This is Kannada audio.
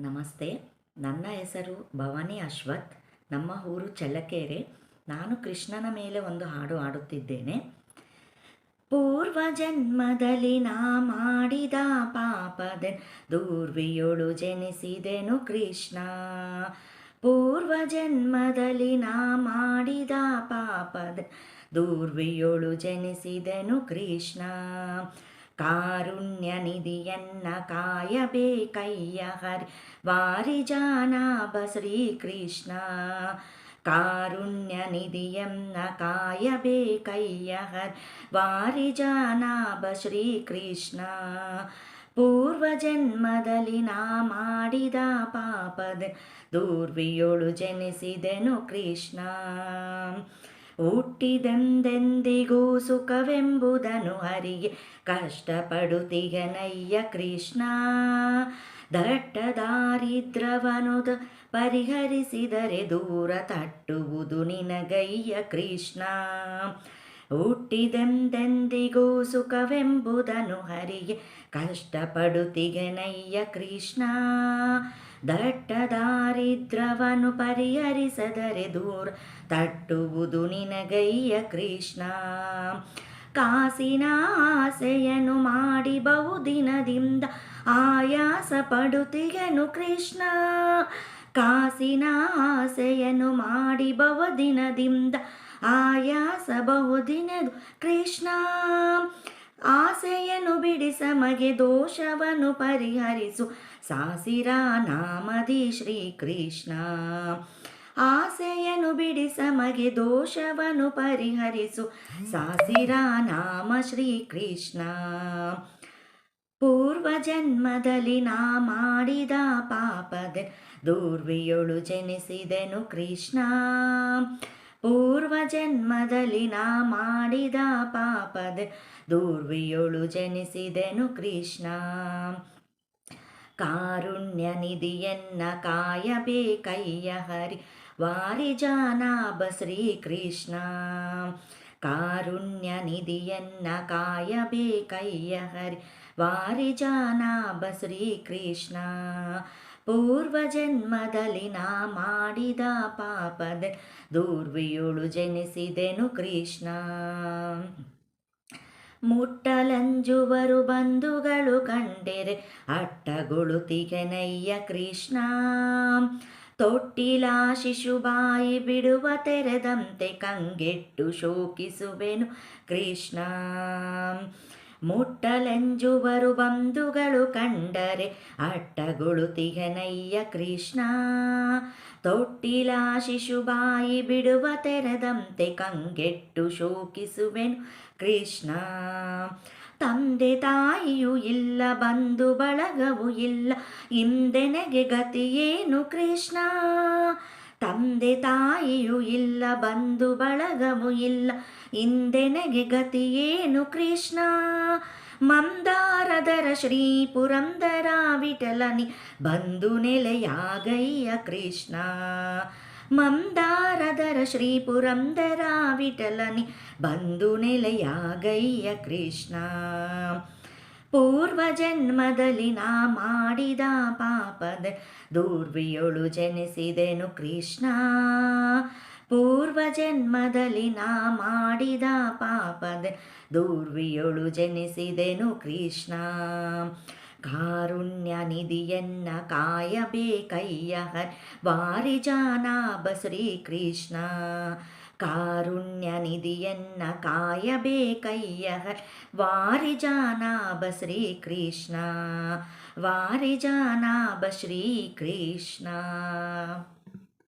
ನಮಸ್ತೆ. ನನ್ನ ಹೆಸರು ಭವಾನಿ ಅಶ್ವಥ್. ನಮ್ಮ ಊರು ಚಳ್ಳಕೆರೆ. ನಾನು ಕೃಷ್ಣನ ಮೇಲೆ ಒಂದು ಹಾಡು ಹಾಡುತ್ತಿದ್ದೇನೆ. ಪೂರ್ವ ಜನ್ಮದಲ್ಲಿ ನಾ ಮಾಡಿದ ಪಾಪದ ದೂರ್ವಿಯೊಳು ಜನಿಸಿದೆನು ಕೃಷ್ಣ. ಪೂರ್ವ ಜನ್ಮದಲ್ಲಿ ನಾ ಮಾಡಿದ ಪಾಪದ ದೂರ್ವಿಯೊಳು ಜನಿಸಿದೆನು ಕೃಷ್ಣ. ಕಾರುಣ್ಯ ನಿಧಿಯನ್ನ ಕಾಯಬೇಕಯ್ಯ ಹರಿ ವಾರಿ ಜಾನಾಭ ಶ್ರೀಕೃಷ್ಣ ಕಾರುಣ್ಯ ನಿಧಿಯನ್ನ ಕಾಯಬೇಕಯ್ಯ ಹರಿ ವಾರಿ ಜಾನಾಭ ಶ್ರೀಕೃಷ್ಣ ಪೂರ್ವ ಜನ್ಮದಲ್ಲಿ ನಾ ಮಾಡಿದ ಪಾಪದ ದೂರ್ವಿಯೊಳು ಜನಿಸಿದೆನು ಕೃಷ್ಣ ಹುಟ್ಟಿದೆಂದೆಂದಿಗೂ ಸುಖವೆಂಬುದನು ಹರಿಗೆ ಕಷ್ಟಪಡುತ್ತಿಗನಯ್ಯ ಕೃಷ್ಣ ದಟ್ಟ ದಾರಿದ್ರವನುದ ಪರಿಹರಿಸಿದರೆ ದೂರ ತಟ್ಟುವುದು ನಿನಗಯ್ಯ ಕೃಷ್ಣ. ಹುಟ್ಟಿದೆಂದೆಂದಿಗೂ ಸುಖವೆಂಬುದನು ಹರಿಗೆ ಕಷ್ಟಪಡುತ್ತಿಗೆನಯ್ಯ ಕೃಷ್ಣ ದಟ್ಟ ದಾರಿದ್ರವನು ಪರಿಹರಿಸದರೆ ದೂರ ತಟ್ಟುವುದು ನಿನಗಯ್ಯ ಕೃಷ್ಣ. ಕಾಸಿನ ಆಸೆಯನ್ನು ಮಾಡಿ ಬಹುದಿನದಿಂದ ಆಯಾಸ ಪಡುತ್ತಿಗೆನು ಕೃಷ್ಣ. ಕಾಸಿನ ಆಸೆಯನ್ನು ಮಾಡಿ ಬಹುದಿನದಿಂದ ಆಯಾಸ ಬಹುದಿನದು ಕೃಷ್ಣ. ಆಸೆಯನ್ನು ಬಿಡಿಸ ಮಗೆ ದೋಷವನ್ನು ಪರಿಹರಿಸು. ಸಾಸಿರ ನಾಮದಿ ಶ್ರೀಕೃಷ್ಣ. ಆಸೆಯನ್ನು ಬಿಡಿಸ ಮಗೆ ದೋಷವನ್ನು ಪರಿಹರಿಸು. ಸಾಸಿರ ನಾಮ ಶ್ರೀಕೃಷ್ಣ. ಪೂರ್ವ ಜನ್ಮದಲ್ಲಿ ನಾ ಮಾಡಿದ ಪಾಪದ ದೂರ್ವಿಯೊಳು ಜನಿಸಿದೆನು ಕೃಷ್ಣ. ಪೂರ್ವ ಜನ್ಮದಲ್ಲಿ ನಾ ಮಾಡಿದ ಪಾಪದ ದೂರ್ವಿಯೊಳು ಜನಿಸಿದೆನು ಕೃಷ್ಣ ಕಾರುಣ್ಯ ನಿಧಿಯನ್ನ ಕಾಯಬೇಕಯ್ಯ ಹರಿ ವಾರಿ ಜಾನಾಭ ಶ್ರೀಕೃಷ್ಣ ಕಾರುಣ್ಯ ನಿಧಿಯನ್ನ ಕಾಯಬೇಕಯ್ಯ ಹರಿ ವಾರಿ ಜಾನಾಭ ಶ್ರೀಕೃಷ್ಣ ಪೂರ್ವ ಜನ್ಮದಲ್ಲಿ ನಾ ಮಾಡಿದ ಪಾಪದ ದೂರ್ವಿಯುಳು ಜನಿಸಿದೆನು ಕೃಷ್ಣ. ಮುಟ್ಟಲಂಜುವರು ಬಂಧುಗಳು ಕಂಡೆರೆ ಅಟ್ಟಗೊಳುತಿಗೆನಯ್ಯ ಕೃಷ್ಣ. ತೊಟ್ಟಿಲ ಶಿಶುಬಾಯಿ ಬಿಡುವ ತೆರೆದಂತೆ ಕಂಗೆಟ್ಟು ಶೋಕಿಸುವೆನು ಕೃಷ್ಣ. ಮುಟ್ಟಲೆಂಜುವರು ಬಂಧುಗಳು ಕಂಡರೆ ಅಟ್ಟಗೊಳುತಿಗನಯ್ಯ ಕೃಷ್ಣ. ತೊಟ್ಟಿಲ ಶಿಶುಬಾಯಿ ಬಿಡುವ ತೆರೆದಂತೆ ಕಂಗೆಟ್ಟು ಶೋಕಿಸುವೆನು ಕೃಷ್ಣ. ತಂದೆ ತಾಯಿಯೂ ಇಲ್ಲ, ಬಂಧು ಬಳಗವೂ ಇಲ್ಲ, ಇಂದೆನೆಗೆ ಗತಿಯೇನು ಕೃಷ್ಣ? ತಂದೆ ತಾಯಿಯೂ ಇಲ್ಲ ಬಂಧು ಬಳಗವೂ ಇಲ್ಲ ಇಂದೆನೆಗೆ ಗತಿಯೇನು ಕೃಷ್ಣ ಮಂದಾರದರ ಶ್ರೀ ಪುರಂದರ ವಿಠಲನಿ ಬಂಧು ನೆಲೆಯಾಗಯ್ಯ ಕೃಷ್ಣ ಮಂದಾರದರ ಶ್ರೀ ಪುರಂದರ ವಿಠಲನಿ ಬಂಧು ನೆಲೆಯಾಗಯ್ಯ ಕೃಷ್ಣ ಪೂರ್ವ ಜನ್ಮದಲ್ಲಿ ನಾ ಮಾಡಿದ ಪಾಪದ ದೂರ್ವಿಯೊಳು ಜನಿಸಿದೆನು ಕೃಷ್ಣ ಪೂರ್ವ ಜನ್ಮದಲ್ಲಿ ನಾ ಮಾಡಿದ ಪಾಪದ ದೂರ್ವಿಯೊಳು ಜನಿಸಿದೆನು ಕೃಷ್ಣ ಕಾರುಣ್ಯ ನಿಧಿಯನ್ನ ಕಾಯಬೇಕಯ್ಯ ಹರ್ ವಾರಿ ಜಾನಾಭ ಶ್ರೀಕೃಷ್ಣ ಕಾರುಣ್ಯ ನಿಧಿಯನ್ನ ಕಾಯಬೇಕಯ್ಯ ಹರ್ ವಾರಿ ಜಾನಾಭ ಶ್ರೀಕೃಷ್ಣ ವಾರಿ ಜಾನಾಭ ಶ್ರೀಕೃಷ್ಣ